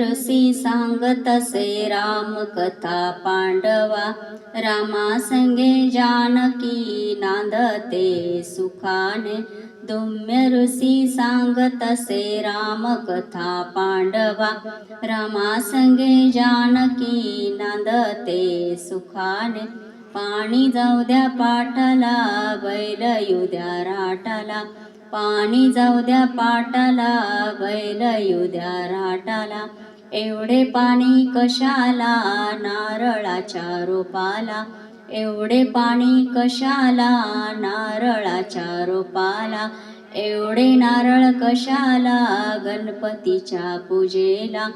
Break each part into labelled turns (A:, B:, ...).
A: रसी सांगत असे राम कथा पांडवा रामा संगे जानकी नांदते सुखाने. ऋषी सांगत असे राम कथा पांडवा रामा संगे जानकी नांदते सुखाने. पाणी जाऊ द्या पाटाला बैल येऊ द्या राटाला. पाणी जाऊ द्या पाटाला बैल येऊ द्या राटाला. एवढे पाणी कशाला? नारळाच्या रोपाला. एवढे पाणी कशाला? नारळाच्या रोपाला. एवढे नारळ कशाला गणपतीच्या पूजेला?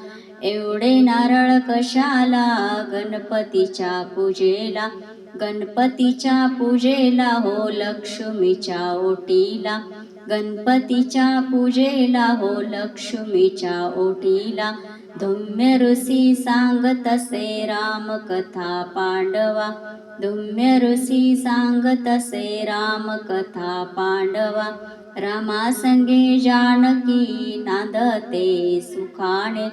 A: एवढे नारळ कशाला गणपतीच्या पूजेला? गणपतीच्या पूजेला हो लक्ष्मीच्या ओटीला. गणपतीच्या पूजेला हो लक्ष्मीच्या ओटीला. धुम्य ऋषी सांगत असे राम कथा पांडवा. धुम्य ऋषी सांगत असे राम कथा पांडवा. रामा संगे जानकी नांदते सुखाने.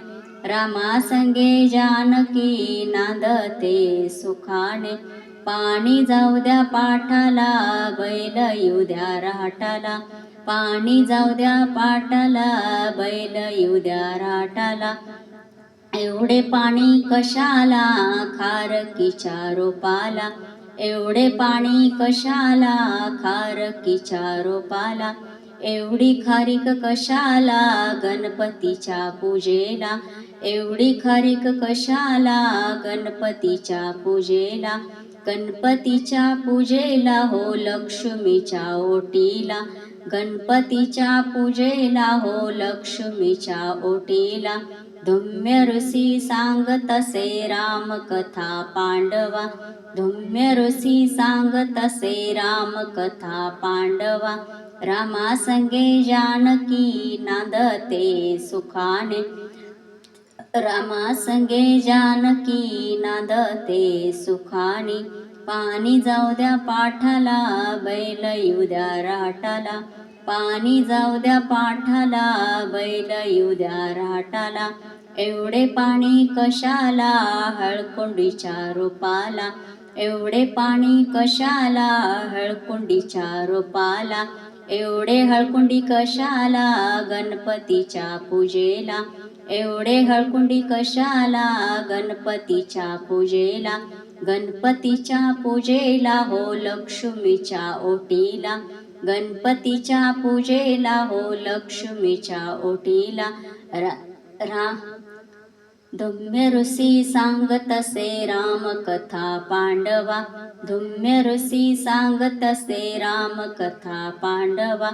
A: रामा संगे जानकी नांदते सुखाने. पाणी जाऊ द्या पाठाला बैल येऊ द्या राहटाला पाणी जाऊ द्या पाटाला बैल येऊ द्या राटाला. एवढे पाणी कशाला? खारकीच्या रोपाला. एवढे पाणी कशाला? खारकीच्या रोपाला. एवढी खारीक कशाला? गणपतीच्या पूजेला. एवढी खारीक कशाला? गणपतीच्या पूजेला. गणपतीच्या पूजेला हो लक्ष्मीच्या ओटीला. गणपतीच्या पूजेला हो लक्ष्मीच्या ओटीला. धुम्य ऋषी सांग तसे राम कथा पांडवा. धुम्य ऋषी सांग तसे राम कथा पांडवा. रामा संगे जानकी नादते सुखाने. रामा संगे जानकी नादते सुखाने. पाणी जाऊ द्या पाठाला बैल येऊ द्या राटाला पाणी जाऊ द्या पाठाला बैल येऊ द्या राटाला एवढे पाणी कशाला हळकुंडीच्या रोपाला. एवढे पाणी कशाला हळकुंडीच्या रोपाला. एवढे हळकुंडी कशाला गणपतीच्या पूजेला. एवढे हळकुंडी कशाला गणपतीच्या पूजेला. गणपतीच्या पूजेला हो लक्ष्मीच्या ओटीला. गणपतीच्या पूजेला हो लक्ष्मीच्या ओटीला. रा रा धुम्य ऋषी सांगत असे राम कथा पांडवा. धुम्य ऋषी सांगत असे राम कथा पांडवा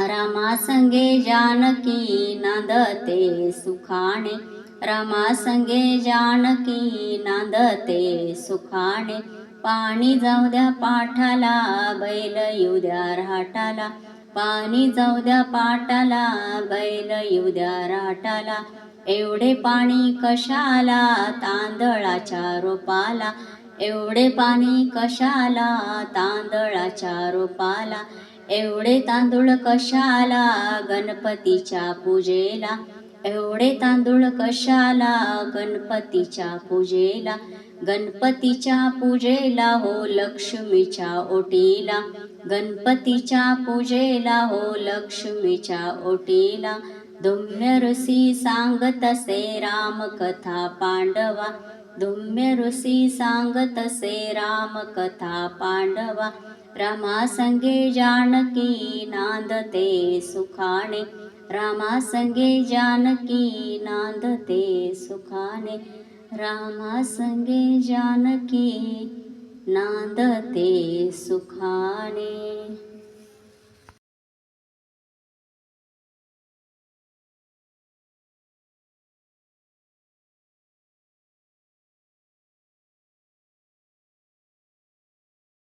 A: रामासंगे जानकी नंदते सुखाने. रामा संगे जानकी नांदते सुखाने. पाणी जाऊ द्या पाठाला बैल येऊ द्या राटाला पाणी जाऊ द्या पाटाला बैल येऊ द्या राटाला एवढे पाणी कशाला तांदळाच्या रोपाला. एवढे पाणी कशाला तांदळाच्या रोपाला. एवढे तांदूळ कशाला गणपतीच्या पूजेला. एवढे तांदूळ कशाला? गणपतीच्या पूजेला. गणपतीच्या पूजेला हो लक्ष्मीच्या ओटीला. गणपतीच्या पूजेला हो लक्ष्मीच्या ओटीला. धुम्य ऋषी सांगत असे राम कथा पांडवा. धुम्य ऋषी सांगत असे राम कथा पांडवा. रामा संगे जानकी नांदते सुखाने। रामा संगे जानकी नांदते सुखाने। रामा संगे जानकी नांदते सुखाने